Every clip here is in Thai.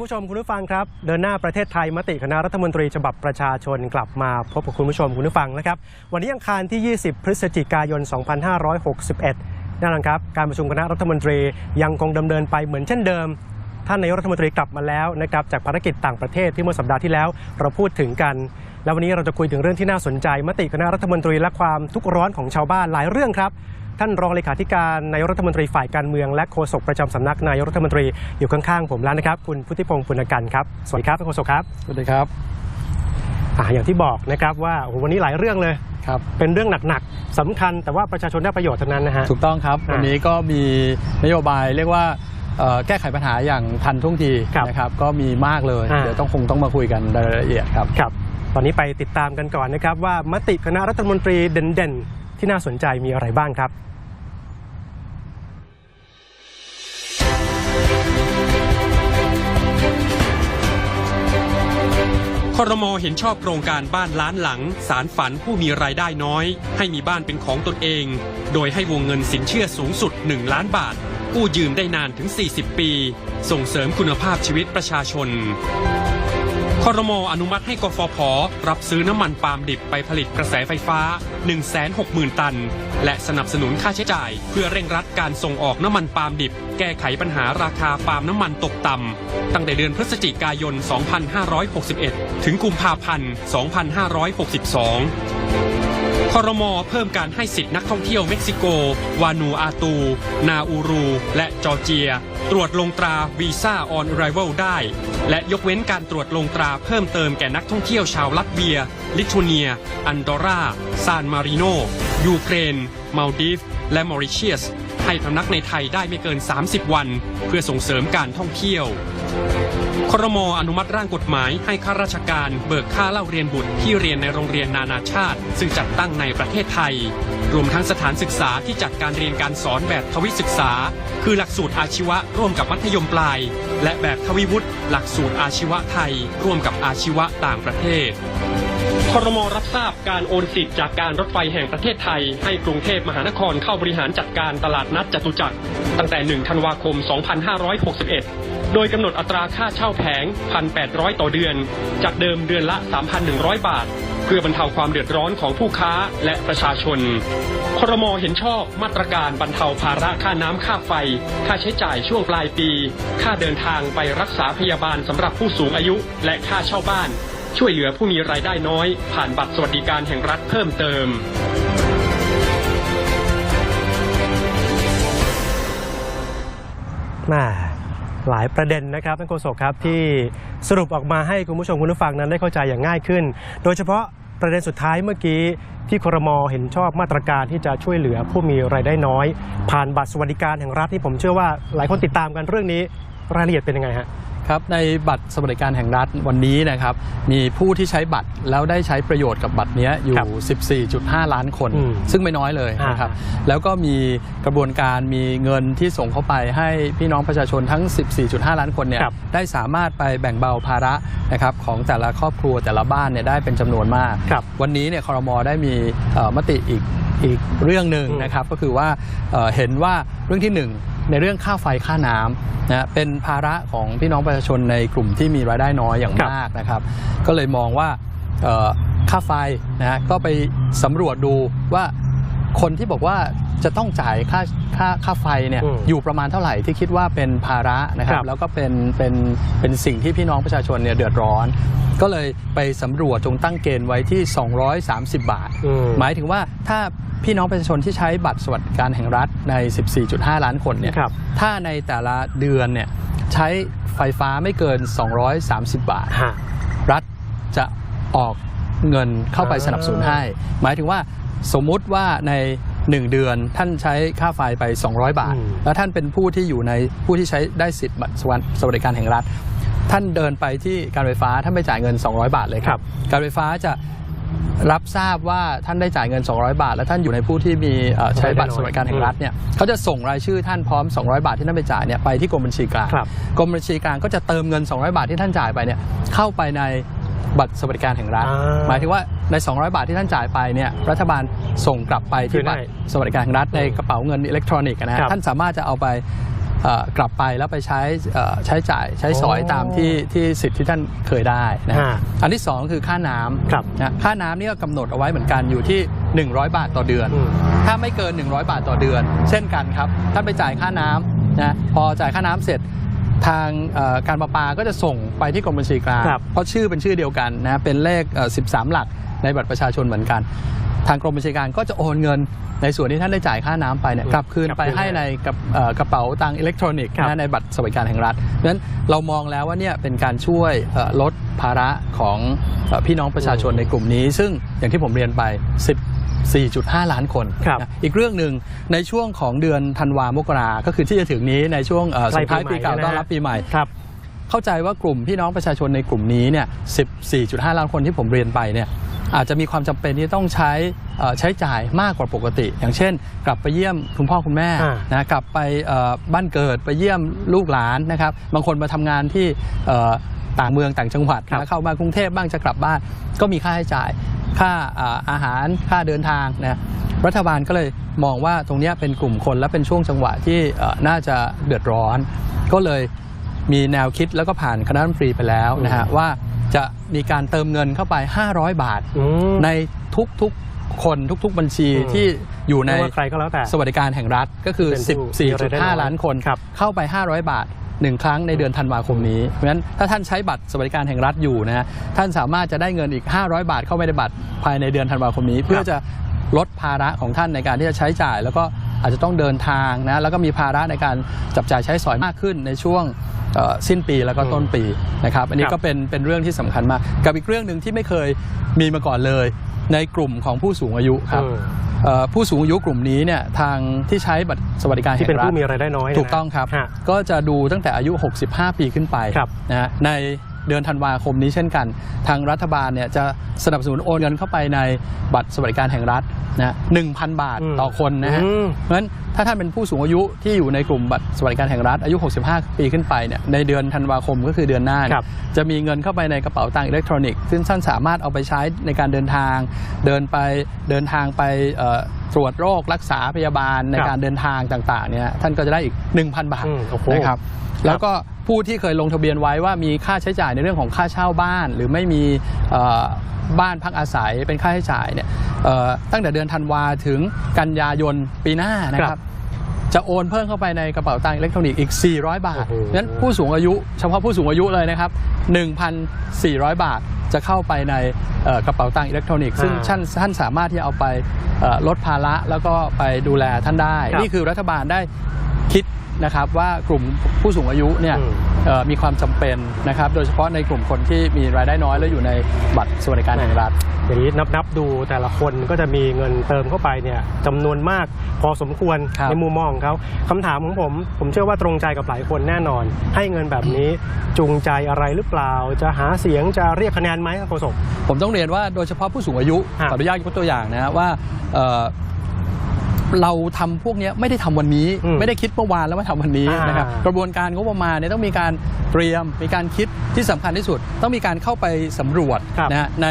คุณผู้ชมคุณผู้ฟังครับ เดินหน้าประเทศไทยมติคณะรัฐมนตรีฉบับประชาชนกลับมาพบกับคุณผู้ชมคุณผู้ฟังนะครับ วันนี้อังคารที่ 20 พฤศจิกายน 2561 นั่นแหละครับ การประชุมคณะรัฐมนตรียังคงดำเนินไปเหมือนเช่นเดิม ท่านนายกรัฐมนตรีกลับมาแล้วนะครับจากภารกิจต่างประเทศที่เมื่อสัปดาห์ที่แล้วเราพูดถึงกัน แล้ววันนี้เราจะคุยถึงเรื่องที่น่าสนใจ มติคณะรัฐมนตรีและความทุกข์ร้อนของชาวบ้านหลายเรื่องครับ ท่านรองเลขาธิการนายกรัฐมนตรีฝ่ายการเมืองและโฆษกประจำสำนักนายกรัฐมนตรีอยู่ข้างๆ ผมแล้วนะครับ คุณพุทธิพงศ์ปุณกันครับสวัสดีครับท่านโฆษกครับสวัสดีครับอ่าอย่างที่บอกนะครับว่าโอ้โหวันนี้หลายเรื่องเลยครับเป็นเรื่องหนักๆสำคัญแต่ว่าประชาชนได้ประโยชน์ทั้งนั้นนะฮะถูกต้องครับอ่าวันนี้ก็มีนโยบายเรียกว่าเอ่อแก้ไขปัญหาอย่างทันท่วงทีครับนะครับก็มีมากเลยอ่าเดี๋ยวต้องคงต้องมาคุยกันรายละเอียดครับครับ ตอนนี้ไปติดตามกันก่อนนะครับว่ามติคณะรัฐมนตรีเด่นๆ ที่น่าสนใจมีอะไรบ้างครับ ครมเห็นชอบโครงการบ้านล้านหลัง สารฝันผู้มีรายได้น้อย ให้มีบ้านเป็นของตนเอง โดยให้วงเงินสินเชื่อสูงสุด 1 ล้านบาท กู้ยืมได้นานถึง 40 ปี ส่งเสริมคุณภาพชีวิตประชาชน ครมอนุมัติให้กฟผ รับซื้อน้ำมันปาล์มดิบไปผลิตกระแสไฟฟ้า 160,000 ตัน และสนับสนุนค่าใช้จ่าย เพื่อเร่งรัดการส่งออกน้ำมันปาล์มดิบ แก้ไขปัญหาราคาปาล์มน้ำมันตกต่ำ ตั้งแต่เดือนพฤศจิกายน 2561 ถึงกุมภาพันธ์ 2562 คอรมอเพิ่มการให้สิทธินักท่องเที่ยวเม็กซิโก วานูอาตู นาอูรู และจอร์เจีย ตรวจลงตราวีซ่าออนไรเวลได้ และยกเว้นการตรวจลงตราเพิ่มเติมแก่นักท่องเที่ยวชาวลัตเวีย ลิทัวเนีย อันดอร่า ซานมาริโน ยูเครน มาลดีฟ และมอริเชียส ให้พำนักในไทยได้ไม่เกิน 30 วัน เพื่อส่งเสริมการท่องเที่ยวครมอนุมัติร่างกฎหมายให้ข้าราชการเบิกค่าเล่าเรียนบุตรที่เรียนในโรงเรียนนานาชาติ ซึ่งจัดตั้งในประเทศไทย รวมทั้งสถานศึกษาที่จัดการเรียนการสอนแบบทวิศึกษา คือหลักสูตรอาชีวะร่วมกับมัธยมปลาย และแบบทวิวุฒิหลักสูตรอาชีวะไทย ร่วมกับอาชีวะต่างประเทศ ครมรับทราบการโอนสิทธิ์จากการรถไฟแห่งประเทศไทย ให้กรุงเทพมหานครเข้าบริหารจัดการตลาดนัดจตุจักร ตั้งแต่ 1 ธันวาคม 2561 โดยกำหนดอัตราค่าเช่าแผง 1,800 ต่อเดือน จากเดิมเดือนละ 3,100 บาท เพื่อบรรเทาความเดือดร้อนของผู้ค้าและประชาชน ครมเห็นชอบมาตรการบรรเทาภาระค่าน้ำค่าไฟ ค่าใช้จ่ายช่วงปลายปี ค่าเดินทางไปรักษาพยาบาลสำหรับผู้สูงอายุ และค่าเช่าบ้าน ช่วยเหลือผู้มีรายได้น้อย ผ่านบัตรสวัสดิการแห่งรัฐเพิ่มเติม มาหลายประเด็นนะครับท่านโฆษกครับที่สรุปออกมาให้คุณผู้ชมคุณผู้ฟังนั้นได้เข้าใจอย่างง่ายขึ้น โดยเฉพาะประเด็นสุดท้ายเมื่อกี้ที่ครมเห็นชอบมาตรการที่จะช่วยเหลือผู้มีรายได้น้อย ผ่านบัตรสวัสดิการแห่งรัฐที่ผมเชื่อว่าหลายคนติดตามกันเรื่องนี้รายละเอียดเป็นยังไงฮะ ครับในบัตรสวัสดิการแห่งรัฐวันนี้นะครับมีผู้ที่ใช้บัตรแล้วได้ใช้ประโยชน์กับบัตรเนี้ยอยู่ครับ14.5 ล้านคนอืมซึ่งไม่น้อยเลยนะครับอ่แล้วก็มีกระบวนการมีเงินที่ส่งเข้าไปให้พี่น้องประชาชนทั้ง 14.5 ล้านคนเนี่ยครับได้สามารถไปแบ่งเบาภาระนะครับของแต่ละครอบครัวแต่ละบ้านเนี่ยได้เป็นจำนวนมากครับวันนี้เนี่ยคอรมอได้มีเอ่อมติอีก อีกเรื่องหนึ่งอืมนะครับก็คือว่าเอ่อเห็นว่าเรื่องที่หนึ่งในเรื่องค่าไฟค่าน้ำนะเป็นภาระของพี่น้องประชาชนในกลุ่มที่มีรายได้น้อยอย่างครับมากนะครับ ก็เลยมองว่าเอ่อค่าไฟนะฮะก็ไปสำรวจดูว่าคนที่บอกว่าจะต้องจ่ายค่าค่าค่าไฟเนี่ยอืมอยู่ประมาณเท่าไหร่ที่คิดว่าเป็นภาระนะคครัรับบแล้วก็เป็นเป็นเป็นสิ่งที่พี่น้องประชาชนเนี่ยเดือดร้อน ก็เลยไปสำรวจจงตั้งเกณฑ์ไว้ที่ 230 บาทอืมหมายถึงว่าถ้า พี่น้องประชาชนที่ใช้บัตรสวัสดิการแห่งรัฐใน 14.5 ล้านคนเนี่ยครับถ้าในแต่ละเดือนเนี่ยใช้ไฟฟ้าไม่เกิน 230 บาทฮะรัฐจะออกเงินเข้าไปอ่าสนับสนุนให้ หมายถึงว่าสมมุติว่าใน 1 เดือนท่านใช้ค่าไฟไป 200 บาทอืมแล้วท่านเป็นผู้ที่อยู่ในผู้ที่ใช้ได้สิทธิ์บัตรสวัสดิการแห่งรัฐ ท่านเดินไปที่การไฟฟ้าท่านไปจ่ายเงิน 200 บาทเลยครับ การไฟฟ้าจะ รับทราบว่าท่านได้จ่ายเงิน 200 บาท และท่านอยู่ในผู้ที่มีเอ่อใช้บัตรสวัสดิการแห่งรัฐเนี่ยเขาจะส่งรายชื่อท่านพร้อม 200 บาทที่ท่านไปจ่ายเนี่ยไปที่กรมบัญชีกลางครับกรมบัญชีกลางก็จะเติมเงิน 200 บาทที่ท่านจ่ายไปเนี่ยเข้าไปในบัตรสวัสดิการแห่งรัฐอ่าหมายถึงว่าใน 200 บาทที่ท่านจ่ายไปเนี่ยรัฐบาลส่งกลับไปคืที่นให้บัตรสวัสดิการแห่งรัฐในกระเป๋าเงินอิเล็กทรอนิกส์นะครัฮะบท่านสามารถจะเอาไปเอ่อ กลับไปแล้วไปใช้เอ่อใช้จ่ายใช้สอยโอ้ตามที่ที่สิทธิ์ที่ท่านเคยได้นะฮะฮะอันที่สองคือค่าน้ำครับนะค่าน้ำนี่ก็กำหนดเอาไว้เหมือนกันอยู่ที่ 100 บาทต่อเดือนอืมถ้าไม่เกิน 100 บาทต่อเดือน เช่นกันครับท่านไปจ่ายค่าน้ำนะพอจ่ายค่าน้ำเสร็จทางเอ่อการประปาก็จะส่งไปที่กรมบัญชีกลางครับเพราะชื่อเป็นชื่อเดียวกันนะเป็นเลขเอ่อ13 หลักในบัตรประชาชนเหมือนกัน ทางกรมบัญชีกลางก็จะโอนเงินในส่วนที่ท่านได้จ่ายค่าน้ำไปเนี่ยกลับคืนไปให้ในกับเอ่อกระเป๋าตังค์อิเล็กทรอนิกส์ครับนะในบัตรสวัสดิการแห่งรัฐเพราะฉะนั้นเรามองแล้วว่าเนี่ยเป็นการช่วยเอ่อลดภาระของเอ่อพี่น้องประชาชนในกลุ่มนี้ ซึ่งอย่างที่ผมเรียนไป14.5 ล้านคนครับนะอีกเรื่องหนึ่งในช่วงของเดือนธันวามกรา ก็คือที่จะถึงนี้ในช่วงเอ่อใกล้สุดท้ายปีปีใหม่เก่านะฮะต้อนรับปีใหม่ครับเข้าใจว่ากลุ่มพี่น้องประชาชนในกลุ่มนี้เนี่ย 14.5 ล้านคนที่ผมเรียนไปเนี่ย อาจจะมีความจำเป็นที่ต้องใช้เอ่อใช้จ่ายมากกว่าปกติ อย่างเช่น กลับไปเยี่ยมคุณพ่อคุณแม่อ่านะกลับไปเอ่อบ้านเกิดไปเยี่ยมลูกหลานนะครับบางคนมาทำงานที่เอ่อต่างเมืองต่างจังหวัดครับนะเข้ามากรุงเทพบ้างจะกลับบ้าน ก็มีค่าใช้จ่ายค่าอ่าอาหารค่าเดินทางนะรัฐบาลก็เลยมองว่าตรงเนี้ยเป็นกลุ่มคนและเป็นช่วงจังหวะที่เอ่อน่าจะเดือดร้อน ก็เลยมีแนวคิดแล้วก็ผ่านคณะรัฐมนตรีไปแล้วนะฮะว่า จะมีการเติมเงินเข้าไป 500 บาทอืมในทุกๆคนทุกๆบัญชีอืมที่อยู่ในไม่ว่าใครก็แล้วแต่สวัสดิการแห่งรัฐก็คือเป็นผู้มีรายได้น้อย14.5 ล้านคนครับเข้าไป 500 บาทหนึ่งครั้งในเดือนธันวาคมนี้ เพราะฉะนั้นถ้าท่านใช้บัตรสวัสดิการแห่งรัฐอยู่นะฮะท่านสามารถจะได้เงินอีก 500 บาทเข้าไปในบัตรภายในเดือนธันวาคมนี้ เพื่อจะลดภาระของท่านในการที่จะใช้จ่าย แล้วก็ อาจจะต้องเดินทางนะแล้วก็มีภาระในการจับจ่ายใช้สอยมากขึ้นในช่วงเอ่อสิ้นปีแล้วก็ต้นปีนะครับอันนี้ครับก็เป็นเป็นเรื่องที่สำคัญมาก กับอีกเรื่องหนึ่งที่ไม่เคยมีมาก่อนเลย ในกลุ่มของผู้สูงอายุครับอืมเอ่อผู้สูงอายุกลุ่มนี้เนี่ยทางที่ใช้บัตรสวัสดิการที่แห่เป็นงรัฐผู้มีรายได้น้อยนะถูกต้องครับฮะก็จะดูตั้งแต่อายุ 65 ปีขึ้นไปครับนะฮะใน เดือนธันวาคมนี้เช่นกัน ทางรัฐบาลเนี่ยจะสนับสนุนโอนเงินเข้าไปในบัตรสวัสดิการแห่งรัฐนะหนึ่งพันบาทอืมต่อคนนะฮะอืมเพราะฉะนั้นถ้าท่านเป็นผู้สูงอายุที่อยู่ในกลุ่มบัตรสวัสดิการแห่งรัฐอายุ 65 ปีขึ้นไปเนี่ยในเดือนธันวาคมก็คือเดือนหน้าเนี่ยครับจะมีเงินเข้าไปในกระเป๋าตังค์อิเล็กทรอนิกส์ซึ่งท่านสามารถเอาไปใช้ในการเดินทาง เดินไปเดินทางไปเอ่อตรวจโรครักษาพยาบาลในครับการเดินทางต่างๆเนี่ยท่านก็จะได้อีก 1,000 บาทอืมโอ้โหนะครับ แล้วก็ผู้ที่เคยลงทะเบียนไว้ว่ามีค่าใช้จ่ายในเรื่องของค่าเช่าบ้าน หรือไม่มีเอ่อบ้านพักอาศัยเป็นค่าใช้จ่ายเนี่ยเอ่อตั้งแต่เดือนธันวาถึงกันยายนปีหน้านะคครัรับบจะโอนเพิ่มเข้าไปในกระเป๋าตังค์อิเล็กทรอนิกส์อีก 400 บาทโอ้โหเพราะฉะนั้นผู้สูงอายุเฉพาะผู้สูงอายุเลยนะครับ 1,400 บาทจะเข้าไปในเอ่อกระเป๋าตังค์อิเล็กทรอนิกส์ซึ่งอ่าท่านท่านสามารถที่จะเอาไปเอ่อลดภาระแล้วก็ไปดูแลท่านได้ครับนี่คือรัฐบาลได้คิด นะครับว่ากลุ่มผู้สูงอายุเนี่ยอืมเอ่อมีความจำเป็นนะครับโดยเฉพาะในกลุ่มคนที่มีรายได้น้อยและอยู่ในบัตรสวัสดิการแห่งรัฐอย่างนี้นับนับดูแต่ละคนก็จะมีเงินเติมเข้าไปเนี่ยจำนวนมากพอสมควรครับในมุมมองของเขาคำถามของผม ผมเชื่อว่าตรงใจกับหลายคนแน่นอน ให้เงินแบบนี้จูงใจอะไรหรือเปล่า จะหาเสียงจะเรียกคะแนนไหมครับโฆษกผมต้องเรียนว่าโดยเฉพาะผู้สูงอายุฮะขออนุญาตยกตัวอย่างนะว่า เอ่อเราทำพวกเนี้ยไม่ได้ทำวันนี้อืมไม่ได้คิดเมื่อวานแล้วมาทำวันนี้อ่านนะครับกระบวนการงบประมาณเนี่ยต้องมีการเตรียม มีการคิดที่สำคัญที่สุด ต้องมีการเข้าไปสำรวจครับนะฮะใน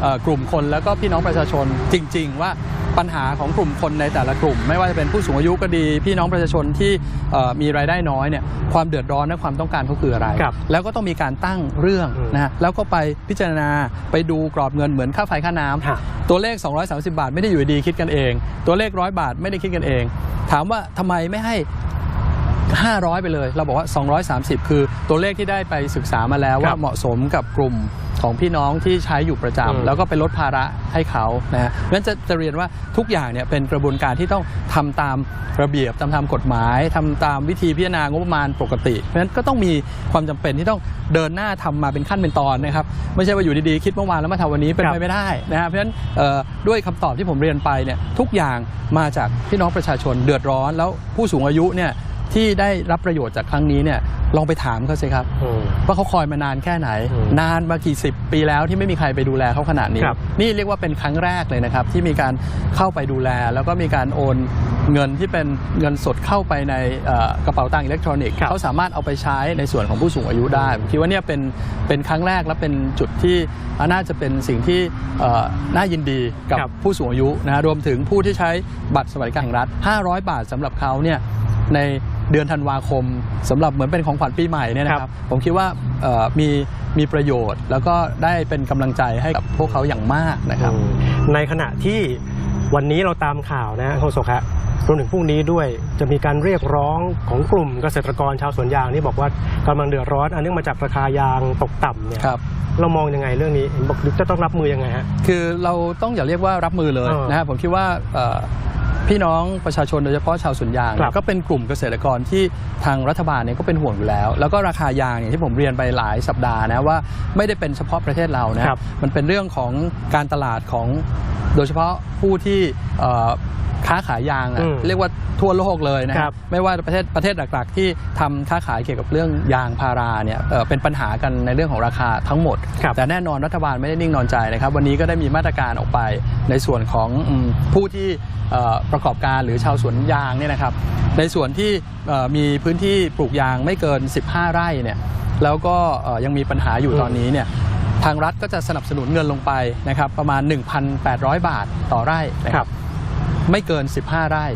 เอ่อกลุ่มคนแล้วก็พี่น้องประชาชนจริง ๆ ว่า ปัญหาของกลุ่มคนในแต่ละกลุ่ม ไม่ว่าจะเป็นผู้สูงอายุก็ดี พี่น้องประชาชนที่เอ่อมีรายได้น้อยเนี่ยความเดือดร้อนและความต้องการเขาคืออะไรครับแล้วก็ต้องมีการตั้งเรื่องอืมนะฮะแล้วก็ไปพิจารณาไปดูกรอบเงินเหมือนค่าไฟค่าน้ำฮะตัวเลข 230 บาทไม่ได้อยู่ดีๆคิดกันเอง ตัวเลขร้อยบาทไม่ได้คิดกันเอง ถามว่าทำไมไม่ให้500 ไปเลย เราบอกว่า 230 คือตัวเลขที่ได้ไปศึกษามาแล้วครัว่าบเหมาะสมกับกลุ่ม ของพี่น้องที่ใช้อยู่ประอืมจำแล้วก็ไปลดภาระให้เขานะฮะงั้นจะจะเรียนว่าทุกอย่างเนี่ยเป็นกระบวนการที่ต้องทำตามระเบียบตามตามกฎหมายทำตามวิธีพิจารณางบประมาณปกติเพราะฉะนั้นก็ต้องมีความจำเป็นที่ต้องเดินหน้าทำมาเป็นขั้นเป็นตอนนะครับไม่ใช่ว่าอยู่ดีๆคิดเมื่อวานแล้วมาทำวันนี้เป็นครับไปไม่ได้นะฮะเพราะฉะนั้นเอ่อด้วยคำตอบที่ผมเรียนไปเนี่ยทุกอย่างมาจากพี่น้องประชาชนเดือดร้อนแล้วผู้สูงอายุเนี่ย ที่ได้รับประโยชน์จากครั้งนี้เนี่ยลองไปถามเขาสิครับอืมว่าเขาคอยมานานแค่ไหนอืมนานมากี่สิบปีแล้วที่ไม่มีใครไปดูแลเขาขนาดนี้ครับนี่เรียกว่าเป็นครั้งแรกเลยนะครับ ที่มีการเข้าไปดูแล แล้วก็มีการโอนเงินที่เป็นเงินสดเข้าไปในเอ่อกระเป๋าตังค์อิเล็กทรอนิกส์ครับเขาสามารถเอาไปใช้ในส่วนของผู้สูงอายุได้ผมคิดว่าเนี่ยเป็นเป็นครั้งแรกและเป็นจุดที่น่าจะเป็นสิ่งที่เอ่อน่ายินดีกับครับผู้สูงอายุนะรวมถึงผู้ที่ใช้บัตรสวัสดิการแห่งรัฐ 500 บาทสำหรับเขาเนี่ยใน เดือนธันวาคมสำหรับเหมือนเป็นของขวัญปีใหม่เนี่ยนะคครัรับบผมคิดว่าเอ่อมีมีประโยชน์ แล้วก็ได้เป็นกำลังใจให้กับพวกเขาอย่างมากนะครับอืมในขณะที่วันนี้เราตามข่าวนะโฆษกฮะรวมถึงพรุ่งนี้ด้วยจะมีการเรียกร้องของกลุ่มเกษตรกรชาวสวนยางที่บอกว่ากำลังเดือดร้อน อันเนื่องมาจากราคายางตกต่ำเนี่ยครับเรามองยังไงเรื่องนี้เห็นบอกจะต้องรับมือยังไงฮะคือเราต้องอย่าเรียกว่ารับมือเลยเออนะครับผมคิดว่าเอ่อ พี่น้องประชาชนโดยเฉพาะชาวสวนยางคเนี่รัยบก็เป็นกลุ่มเกษตรกรที่ทางรัฐบาลเนี่ยก็เป็นห่วงอยู่แล้ว แล้วก็ราคายางอย่างที่ผมเรียนไปหลายสัปดาห์นะว่าไม่ได้เป็นเฉพาะประเทศเรานะครับ มันเป็นเรื่องของการตลาดของ โดยเฉพาะผู้ที่เอ่อค้าขายยางอะอืมเรียกว่าทั่วโลกเลยนะคครัรับบไม่ว่าประเทศประเทศหลักๆ ที่ทำค้าขายเกี่ยวกับเรื่องยางพาราเนี่ยเอ่อเป็นปัญหากันในเรื่องของราคาทั้งหมด ครับแต่แน่นอนรัฐบาลไม่ได้นิ่งนอนใจนะครับ วันนี้ก็ได้มีมาตรการออกไปในส่วนของอืมผู้ที่เอ่อประกอบการหรือชาวสวนยางเนี่ยนะครับในส่วนที่เอ่อมีพื้นที่ปลูกยางไม่เกิน 15 ไร่เนี่ยแล้วก็เอ่อยังมีปัญหาอยู่อืม ตอนนี้เนี่ย ทางรัฐก็จะสนับสนุนเงินลงไปนะครับประมาณ 1,800 บาทต่อไร่นะคครัรับบไม่เกิน 15 ไร่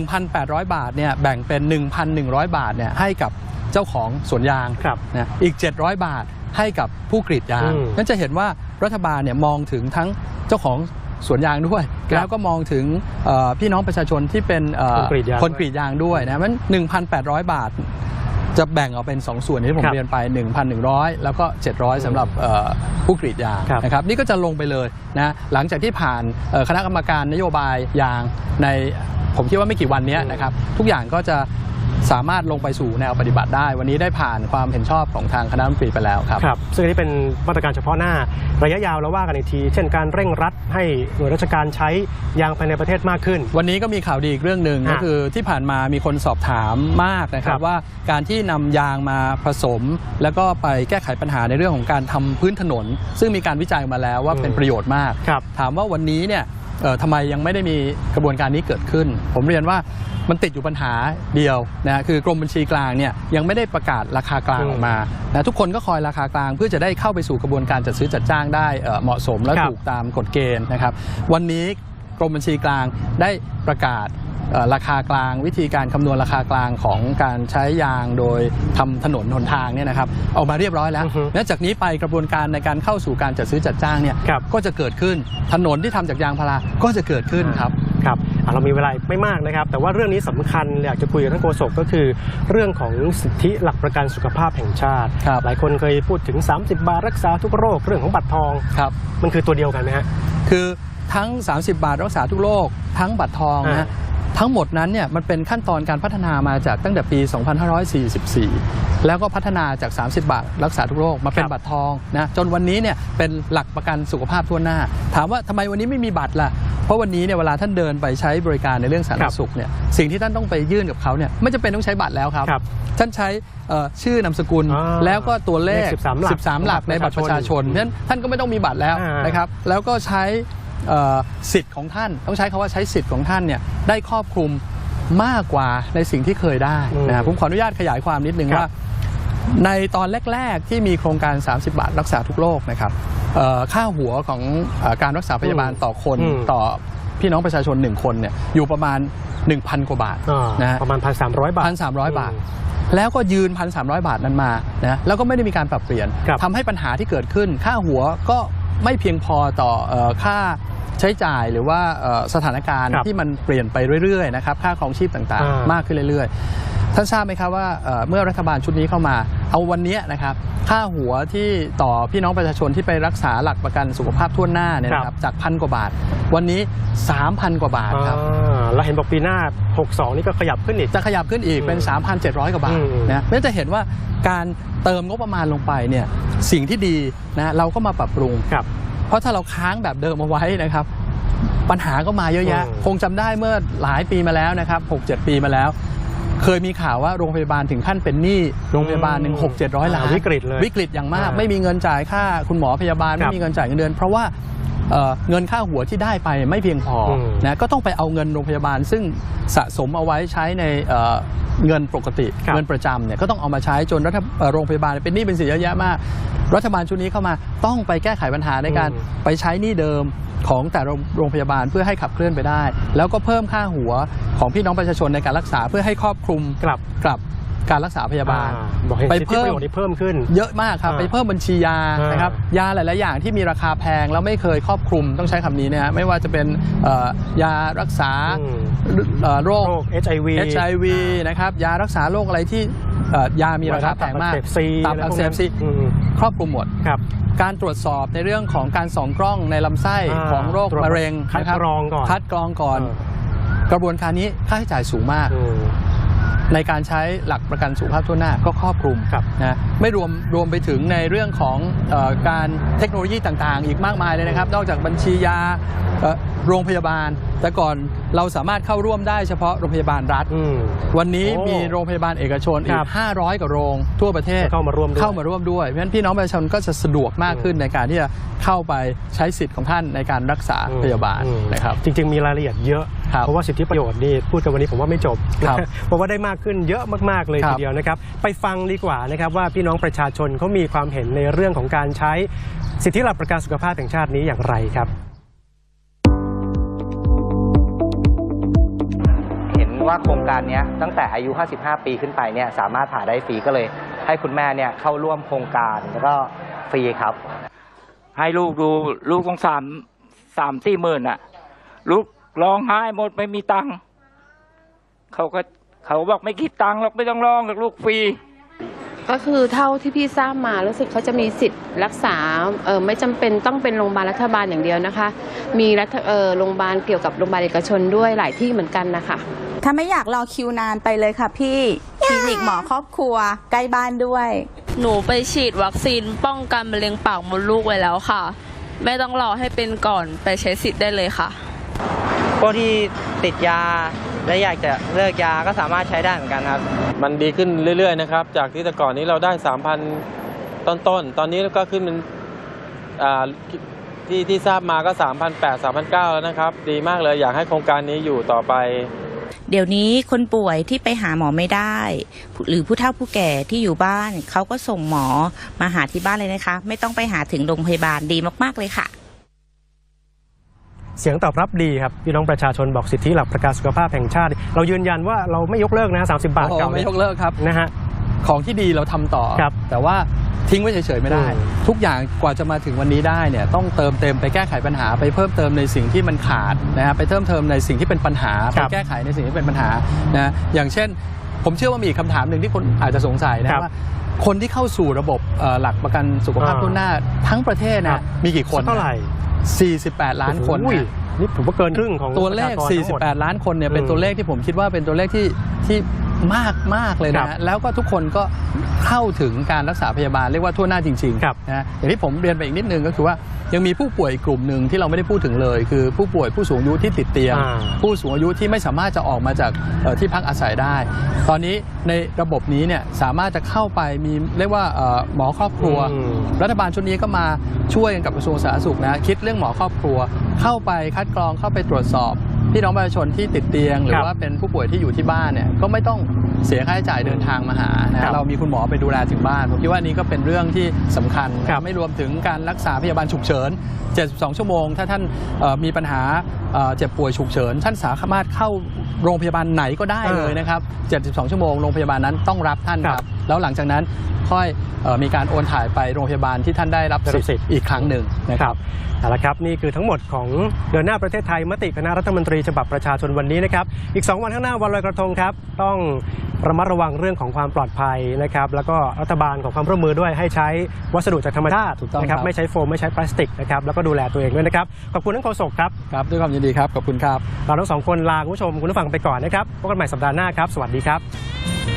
1,800 บาทเนี่ยแบ่งเป็น 1,100 บาทเนี่ยให้กับเจ้าของสวนยางครับนะอีก 700 บาทให้กับผู้กรีดยางอืมนั่นจะเห็นว่ารัฐบาลเนี่ยมองถึงทั้งเจ้าของสวนยางด้วยครับแล้วก็มองถึงเอ่อพี่น้องประชาชนที่เป็นเอ่อคนกรีดยางคนกรีดยางด้วยนะมัน1,800 บาท จะแบ่งออกเป็น 2 ส่วนที่ผมครับเรียนไป 1,100 แล้วก็ 700สำหรับเอ่อผู้กรีดยางครับนะครับนี่ก็จะลงไปเลยนะหลังจากที่ผ่านเอ่อคณะกรรมการนโยบายยางในผมคิดว่าไม่กี่วันเนี้ยนะครับทุกอย่างก็จะ สามารถลงไปสู่แนวปฏิบัติได้ วันนี้ได้ผ่านความเห็นชอบของทางคณะรัฐมนตรีไปแล้วครับครับ ซึ่งอันนี้เป็นมาตรการเฉพาะหน้าระยะยาวเราว่ากันอีกที เช่นการเร่งรัดให้หน่วยราชการใช้ยางภายในประเทศมากขึ้น วันนี้ก็มีข่าวดีอีกเรื่องหนึ่งฮะก็คือที่ผ่านมามีคนสอบถามมากนะครัครับบว่าการที่นำยางมาผสม แล้วก็ไปแก้ไขปัญหาในเรื่องของการทำพื้นถนน ซึ่งมีการวิจัยมาแล้วว่าเป็นประโยชน์มากครับถามว่าวันนี้เนี่ยเอ่อ ทำไมยังไม่ได้มีกระบวนการนี้เกิดขึ้น ผมเรียนว่ามันติดอยู่ปัญหาเดียวนะคือกรมบัญชีกลางเนี่ยยังไม่ได้ประกาศราคากลางอืมออกมานะทุกคนก็คอยราคากลางเพื่อจะได้เข้าไปสู่กระบวนการจัดซื้อจัดจ้างได้เอ่อเหมาะสมและครับถูกตามกฎเกณฑ์นะครับ วันนี้กรมบัญชีกลางได้ประกาศเอ่อ ราคากลางวิธีการคำนวณราคากลางของการใช้ยางโดยทำถนนหนทางเนี่ยนะครับออกมาเรียบร้อยแล้วอือฮึและจากนี้ไปกระบวนการในการเข้าสู่การจัดซื้อจัดจ้างเนี่ยครับก็จะเกิดขึ้นถนนที่ทำจากยางพาราก็จะเกิดขึ้นครับครับอะเรามีเวลาไม่มากนะครับ แต่ว่าเรื่องนี้สำคัญอยากจะคุยกับท่านโฆษกก็คือ เรื่องของสิทธิหลักประกันสุขภาพแห่งชาติครับหลายคนเคยพูดถึง 30 บาทรักษาทุกโรคเรื่องของบัตรทองครับมันคือตัวเดียวกันไหมฮะคือทั้ง 30 บาทรักษาทุกโรคทั้งบัตรทองนะอ่าฮะ ทั้งหมดนั้นเนี่ยมันเป็นขั้นตอนการพัฒนามาจากตั้งแต่ปี 2544 แล้วก็พัฒนาจาก 30 บาทรักษาทุกโรคมาเป็นบัตรทองนะจนวันนี้เนี่ยเป็นหลักประกันสุขภาพทั่วหน้า ถามว่าทำไมวันนี้ไม่มีบัตรล่ะเพราะวันนี้เนี่ยเวลาท่านเดินไปใช้บริการในเรื่องสาธารครัณบสุขเนี่ยสิ่งที่ท่านต้องไปยื่นกับเขาเนี่ยไม่จำเป็นต้องใช้บัตรแล้วครับครับท่านใช้เอ่อชื่อนามสกุลอ่าแล้วก็ตัวเลขเลข13หลัก13 หลักในบัตรประชาชนเพราะฉะนั้นท่านก็ไม่ต้องมีบัตรแล้วอ่านนะครับแล้วก็ใช้เอ่อ สิทธิ์ของท่าน ต้องใช้คาว่าใช้สิทธิ์ของท่านเนี่ยได้ครอบคลุมมากกว่าในสิ่งที่เคยได้อืมนะครับผมขออนุญาตขยายความนิดนึงครับว่า ในตอนแรก ๆ ที่มีโครงการ 30 บาทรักษาทุกโรคนะครับเอ่อค่าหัวของเออการรักษาพยาบาลต่อคนอืมต่อพี่น้องประชาชน 1 คนเนี่ยอยู่ประมาณ 1,000 กว่าบาทอ่านะฮะประมาณ 1,300 บาทพันสามร้อยบาท แล้วก็ยืน 1,300 บาทนั้นมานะแล้วก็ไม่ได้มีการปรับเปลี่ยนครับทำให้ปัญหาที่เกิดขึ้นค่าหัวก็ ไม่เพียงพอต่อเออค่าใช้จ่ายหรือว่าเอ่อสถานการณ์ครับที่มันเปลี่ยนไปเรื่อยๆนะครับค่าครองชีพต่างอ่าๆมากขึ้นเรื่อยๆ ท่านทราบไหมครับว่าเอ่อเมื่อรัฐบาลชุดนี้เข้ามา เอาวันเนี้ยนะครับค่าหัวที่ต่อพี่น้องประชาชนที่ไปรักษาหลักประกันสุขภาพทั่วหน้าเนี่ยนะครับจากพันกว่าบาท วันนี้ 3,000 กว่าบาทครับ อ่าแล้วเห็นบอกปีหน้า 62 นี่ก็ขยับขึ้นอีก จะขยับขึ้นอีกเป็นอืม3,700 กว่าบาทอืมนะเพราะฉะนั้นจะเห็นว่าการเติมงบประมาณลงไปเนี่ยสิ่งที่ดีนะเราก็มาปรับปรุงครับเพราะถ้าเราค้างแบบเดิมเอาไว้นะครับปัญหาก็มาเยอะแยะอืมคงจำได้เมื่อหลายปีมาแล้วนะครับ 6-7 ปีมาแล้ว เคยมีข่าวว่าโรงพยาบาลถึงขั้นเป็นหนี้ โรงพยาบาลหนึ่งหกเจ็ดร้อยล้านวิกฤตเลย วิกฤตอย่างมากอ่าไม่มีเงินจ่ายค่าคุณหมอพยาบาลครัไม่บมีเงินจ่ายเงินเดือน เพราะว่า เอ่อเงินค่าหัวที่ได้ไปไม่เพียงพออมนะก็ต้องไปเอาเงินโรงพยาบาล ซึ่งสะสมเอาไว้ใช้ในเอ่อเงินปกติครับเงินประจำเนี่ยก็ต้องเอามาใช้จนรัฐเอ่อโรงพยาบาลเป็นหนี้เป็นสินเยอะแยะมาก รัฐบาลชุดนี้เข้ามาต้องไปแก้ไขปัญหาในการอืมไปใช้หนี้เดิมของแต่โรงโรงพยาบาลเพื่อให้ขับเคลื่อนไปได้ แล้วก็เพิ่มค่าหัวของพี่น้องประชาชนในการรักษาเพื่อให้ครอบคลุมกลับกับ การรักษาพยาบาลอ่บอกเห็นไปสิทธิเพิ่มประโยชน์ที่เพิ่มขึ้น เยอะมากครับอ่าไปเพิ่มบัญชียาอ่านนะครับยาหลาย ๆ อย่างที่มีราคาแพงแล้วไม่เคยครอบคลุมต้องใช้คำนี้นะฮะไม่ว่าจะเป็นเอ่อยารักษาอืมเอ่อโรคโรค HIV HIV นะครับยารักษาโรคอะไรที่เอ่อยามีราคาแพงมากตับอักเสบซีตับอักเสบซีอืมครอบคลุมหมดครับการตรวจสอบในเรื่องของการส่องกล้องในลำไส้อ่าของโรคตรวจมะเร็งคัดนะคบกรองก่อนคัดกรองก่อน กระบวนการนี้ค่าใช้จ่ายสูงมากอืม ในการใช้หลักประกันสุขภาพทั่วหน้าก็ครอบคลุมครับนะไม่รวมรวมไปถึงในเรื่องของเออการเทคโนโลยีต่างๆ อีกมากมายเลยนะครับ นอกจากบัญชียาเอ่อโรงพยาบาล แต่ก่อนเราสามารถเข้าร่วมได้เฉพาะโรงพยาบาลรัฐอืมวันนี้โอ้มีโรงพยาบาลเอกชนอีครักบ500 กว่าโรงทั่วประเทศเข้ามาร่วมด้วยเข้ามาร่วมด้วย เพราะฉะนั้นพี่น้องประชาชนก็จะสะดวกมากขึ้นในการที่จะเข้าไปใช้สิทธิ์ของท่านในการรักษาอืมพยาบาลอืมนะครับ จริง ๆ มีรายละเอียดเยอะครับ เพราะว่าสิทธิประโยชน์นี่พูดกันวันนี้ผมว่าไม่จบครับเพราะว่าได้มากขึ้นเยอะมากๆเลยครัทีบเดียวนะครับ ไปฟังดีกว่านะครับว่าพี่น้องประชาชนเขามีความเห็นในเรื่องของการใช้สิทธิหลักประกันสุขภาพแห่งชาตินี้อย่างไรครับ เห็นว่าโครงการเนี้ยตั้งแต่อายุ 55 ปีขึ้นไปเนี่ยสามารถผ่าได้ฟรีก็เลย ให้คุณแม่เนี่ยเข้าร่วมโครงการแล้วก็ฟรีครับ ให้ลูกดูลูกต้องสามสามสี่หมื่นอะ ลูก ร้องไห้หมดไม่มีตังค์เขาก็เขาบอกไม่คิดตังค์หรอกไม่ต้องร้องหรอกลูกฟรี ก็คือเท่าที่พี่ทราบมารู้สึกเขาจะมีสิทธิ์รักษาเออไม่จำเป็นต้องเป็นโรงพยาบาลรัฐบาลอย่างเดียวนะคะ มีรัฐเออโรงพยาบาลเกี่ยวกับโรงพยาบาลเอกชนด้วยหลายที่เหมือนกันนะคะ ถ้าไม่อยากรอคิวนานไปเลยค่ะพี่คลินิกหมอครอบครัวใกล้บ้านด้วย หนูไปฉีดวัคซีนป้องกันมะเร็งปากมดลูกไว้แล้วค่ะ ไม่ต้องรอให้เป็นก่อนไปใช้สิทธิ์ได้เลยค่ะพ วกที่ติดยาและอยากจะเลิกยาก็สามารถใช้ได้เหมือนกันครับ มันดีขึ้นเรื่อย ๆ นะครับ จากที่แต่ก่อนนี้เราได้ 3,000 ต้นๆตอนนี้ก็ขึ้นเป็นอ่าที่ที่ทราบมาก็ 3,800 3,900 แล้วนะครับ ดีมากเลยอยากให้โครงการนี้อยู่ต่อไป เดี๋ยวนี้คนป่วยที่ไปหาหมอไม่ได้ หรือผู้เฒ่าผู้แก่ที่อยู่บ้านเขาก็ส่งหมอมาหาที่บ้านเลยนะคะ ไม่ต้องไปหาถึงโรงพยาบาลดีมากๆเลยค่ะ เสียงตอบรับดีครับพี่น้องประชาชนบอกสิทธิหลักประกันสุขภาพแห่งชาติ เรายืนยันว่าเราไม่ยกเลิกนะ30 บาทโอ้เก่าไม่ยกเลิกครับนะฮะ ของที่ดีเราทำต่อครับแต่ว่าทิ้งไว้เฉยๆไม่ได้อืมทุกอย่างกว่าจะมาถึงวันนี้ได้เนี่ยต้องเติมเต็มไปแก้ไขปัญหาไปเพิ่มเติมในสิ่งที่มันขาดนะฮะไปเพิ่มเติมในสิ่งที่เป็นปัญหาคไปรับแก้ไขในสิ่งที่เป็นปัญหานะอย่างเช่น ผมเชื่อว่ามีอีกคำถามหนึ่งที่คนอาจจะสงสัยนะครับว่าคนที่เข้าสู่ระบบเอ่อหลักประกันสุขภาพอ่าทั่วหน้าทั้งประเทศครันะบมีกี่คนเท่าไหร่ 48 ล้านคนโอ้ยนะนี่ผมว่าเกินครึ่งของตัวเลขประชากรทั้งหมด48 ล้านคนเนี่ยเป็นอืมตัวเลขที่ผมคิดว่าเป็นตัวเลขที่ที่ มากมากเลยครันะบฮะแล้วก็ทุกคนก็เข้าถึงการรักษาพยาบาลเรียกว่าทั่วหน้าจริงครับๆนะฮะอย่างที่ผมเรียนไปอีกนิดนึงก็คือว่ายังมีผู้ป่วยอีกกลุ่มหนึ่งที่เราไม่ได้พูดถึงเลย คือผู้ป่วยผู้สูงอายุที่ติดเตียงอ่าผู้สูงอายุที่ไม่สามารถจะออกมาจากเอ่อที่พักอาศัยได้ ตอนนี้ในระบบนี้เนี่ยสามารถจะเข้าไปมีเรียกว่าเอ่อหมอครอบครัวอืมรัฐบาลชุดนี้ก็มาช่วยกันกับกระทรวงสาธารณสุขนะคิดเรื่องหมอครอบครัว เข้าไปคัดกรองเข้าไปตรวจสอบ พี่น้องประชาชนที่ติดเตียง หรืครัอบว่าเป็นผู้ป่วยที่อยู่ที่บ้านเนี่ยก็ไม่ต้องเสียค่าใช้จ่ายเดินทางมาหาครันะบเรามีคุณหมอไปดูแลถึงบ้านผมคิดว่านี้ก็เป็นเรื่องที่สำคัญครับไม่รวมถึงการรักษาพยาบาลฉุกเฉิน 72 ชั่วโมง ถ้าท่านเอ่อมีปัญหาเอ่อเจ็บป่วยฉุกเฉิน ท่านสามารถเข้าโรงพยาบาลไหนก็ได้เลยนะครับ 72 ชั่วโมงโรงพยาบาลนั้นต้องรับท่านคครัรับ บ แล้วหลังจากนั้นค่อยเอ่อมีการโอนถ่ายไปโรงพยาบาลที่ท่านได้รับได้รับสิสิททธิ์ธิ์อีกครั้งหนึ่งนะนะคครัรับบเอาละครับนี่คือทั้งหมดของเดินหน้าประเทศไทยมติคณะรัฐมนตรีฉบับประชาชนวันนี้นะครับอีก 2 วันข้างหน้าวันลอยกระทงครับต้องระมัดระวังเรื่องของความปลอดภัยนะครับแล้วก็รัฐบาลของความร่วมมือด้วยให้ใช้วัสดุจากธรรมชาติถูกต้องนะครับครับไม่ใช้โฟมไม่ใช้พลาสติกนะครับแล้วก็ดูแลตัวเองด้วยนะครับขอบคุณทั้งโฆษกครับครับด้วยความยินดีครับขอบคุณครับเราทั้งสองคนลาคุณผู้ชมคุณผู้ฟังไปก่อนนะครับพบกันใหม่สัปดาห์หน้าครับสวัสดีครับ